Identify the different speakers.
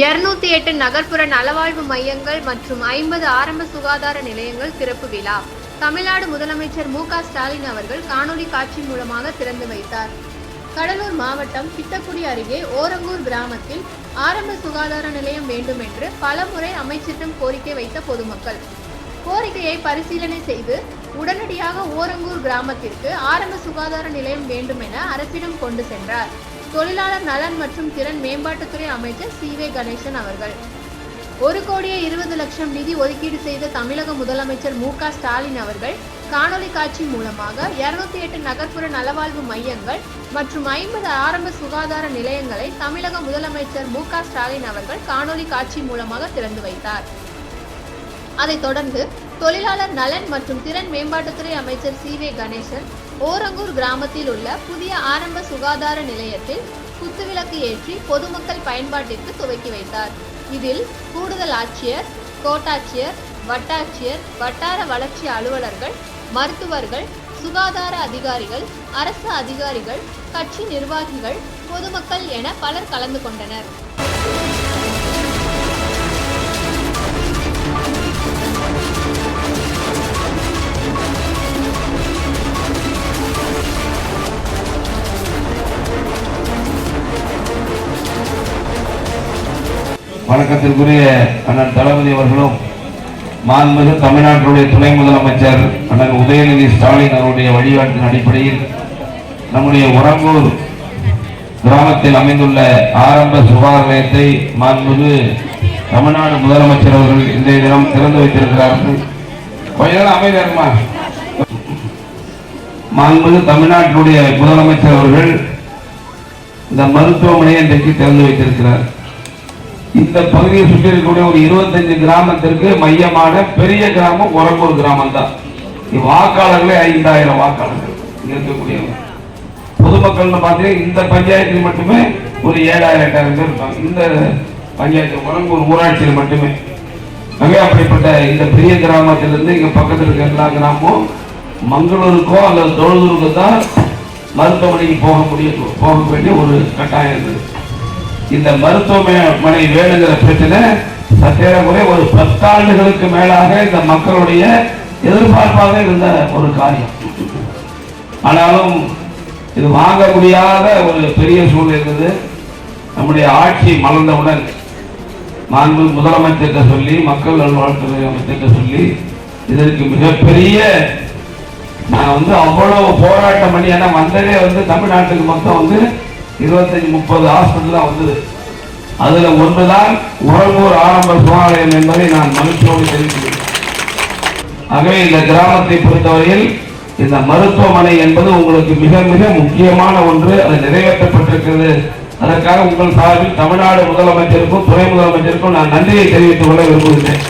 Speaker 1: இருநூத்தி எட்டு நகர்ப்புற நலவாழ்வு மையங்கள் மற்றும் ஐம்பது ஆரம்ப சுகாதார நிலையங்கள் திறப்பு விழா. தமிழ்நாடு முதலமைச்சர் மு க ஸ்டாலின் அவர்கள் காணொலி காட்சி மூலமாக திறந்து வைத்தார். கடலூர் மாவட்டம் பித்தக்குடி அருகே ஓரங்கூர் கிராமத்தில் ஆரம்ப சுகாதார நிலையம் வேண்டும் என்று பலமுறை அமைச்சரிடம் கோரிக்கை வைத்த பொதுமக்கள். கோரிக்கையை பரிசீலனை செய்து உடனடியாக ஓரங்கூர் கிராமத்திற்கு ஆரம்ப சுகாதார நிலையம் வேண்டும் என அரசிடம் கொண்டு சென்றார். தொழிலாளர் நலன் மற்றும் திறன் மேம்பாட்டுத்துறை அமைச்சர் சி வே கணேசன் அவர்கள். ஒரு கோடியே இருபது லட்சம் நிதி ஒதுக்கீடு செய்த தமிழக முதலமைச்சர் மு க ஸ்டாலின் அவர்கள் காணொலி காட்சி மூலமாக இருநூத்தி எட்டு நகர்ப்புற நலவாழ்வு மையங்கள் மற்றும் ஐம்பது ஆரம்ப சுகாதார நிலையங்களை தமிழக முதலமைச்சர் மு க ஸ்டாலின் அவர்கள் காணொலி காட்சி மூலமாக திறந்து வைத்தார். அதைத் தொடர்ந்து தொழிலாளர் நலன் மற்றும் திறன் மேம்பாட்டுத்துறை அமைச்சர் சி வே கணேசன் ஓரங்கூர் கிராமத்தில் உள்ள புதிய ஆரம்ப சுகாதார நிலையத்தில் குத்துவிளக்கு ஏற்றி பொதுமக்கள் பயன்பாட்டிற்கு துவக்கி வைத்தார். இதில் கூடுதல் ஆட்சியர் கோட்டாட்சியர் வட்டாட்சியர் வட்டார வளர்ச்சி அலுவலர்கள் மருத்துவர்கள் சுகாதார அதிகாரிகள் அரசு அதிகாரிகள் கட்சி நிர்வாகிகள் பொதுமக்கள் என பலர் கலந்து கொண்டனர்.
Speaker 2: வணக்கத்திற்குரிய அண்ணன் தளபதி அவர்களும் மாண்புமிகு தமிழ்நாட்டுடைய துணை முதலமைச்சர் அண்ணன் உதயநிதி ஸ்டாலின் அவருடைய வழிகாட்டின் அடிப்படையில் நம்முடைய உரங்கூர் கிராமத்தில் அமைந்துள்ள ஆரம்ப சுகாதார நிலையத்தை மாண்புமிகு தமிழ்நாடு முதலமைச்சர் அவர்கள் இன்றைய தினம் திறந்து வைத்திருக்கிறார்கள். கொஞ்ச நேரம் அமைதியா மாண்புமிகு தமிழ்நாட்டினுடைய முதலமைச்சர் அவர்கள் இந்த மருத்துவமனையை இன்றைக்கு திறந்து வைத்திருக்கிறார். இந்த பகுதியை சுற்றி இருக்கக்கூடிய ஒரு இருபத்தஞ்சு கிராமத்திற்கு மையமான பெரிய கிராமம் உரம்பூர் கிராமம் தான் வாக்காளர்களே ஐந்தாயிரம் வாக்காளர்கள் இருக்கக்கூடியவங்க. பொதுமக்கள்னு பார்த்தீங்கன்னா இந்த பஞ்சாயத்தில் மட்டுமே ஒரு ஏழாயிரம் எட்டாயிரம் பேர் இருப்பாங்க. இந்த பஞ்சாயத்து உரம்பூர் ஊராட்சியில் மட்டுமே. ஆகவே அப்படிப்பட்ட இந்த பெரிய கிராமத்திலிருந்து இங்கே பக்கத்தில் இருக்க எல்லா கிராமமும் மங்களூருக்கோ அல்லது தொழுதூருக்கோ தான் மருத்துவமனைக்கு போக முடிய போக வேண்டிய ஒரு கட்டாயம் இருக்குது. இந்த மருத்துவமனை வேணுங்கிற பிரச்சனை சற்றேறக்குறைய ஒரு பத்தாண்டுகளுக்கு மேலாக இந்த மக்களுடைய எதிர்பார்ப்பாக இருந்த ஒரு காரியம். ஆனாலும் இது வாங்க முடியாத ஒரு பெரிய சூழ்நிலை இருந்தது. நம்முடைய ஆட்சி மலர்ந்தவுடன் மாண்பு முதலமைச்சர்கிட்ட சொல்லி மக்கள் நல்வாழ்வுத்துறை அமைச்சர்கிட்ட சொல்லி இதற்கு மிகப்பெரிய நான் வந்து அவ்வளவு போராட்டம் பண்ணி ஏன்னா வந்ததே வந்து தமிழ்நாட்டுக்கு மொத்தம் வந்து இருபத்தஞ்சு முப்பது ஹாஸ்பிட்டல் வந்தது. அதுல ஒன்றுதான் உறவூர் ஆரம்ப சுகாதாரம் என்பதை நான் மகிழ்ச்சியோடு தெரிவிக்கிறேன் ஆகவே இந்த கிராமத்தை பொறுத்தவரையில் இந்த மருத்துவமனை என்பது உங்களுக்கு மிக மிக முக்கியமான ஒன்று. அது நிறைவேற்றப்பட்டிருக்கிறது. அதற்காக உங்கள் சார்பில் தமிழ்நாடு முதலமைச்சருக்கும் துணை முதலமைச்சருக்கும் நான் நன்றியை தெரிவித்துக் கொள்ள விரும்புகிறேன்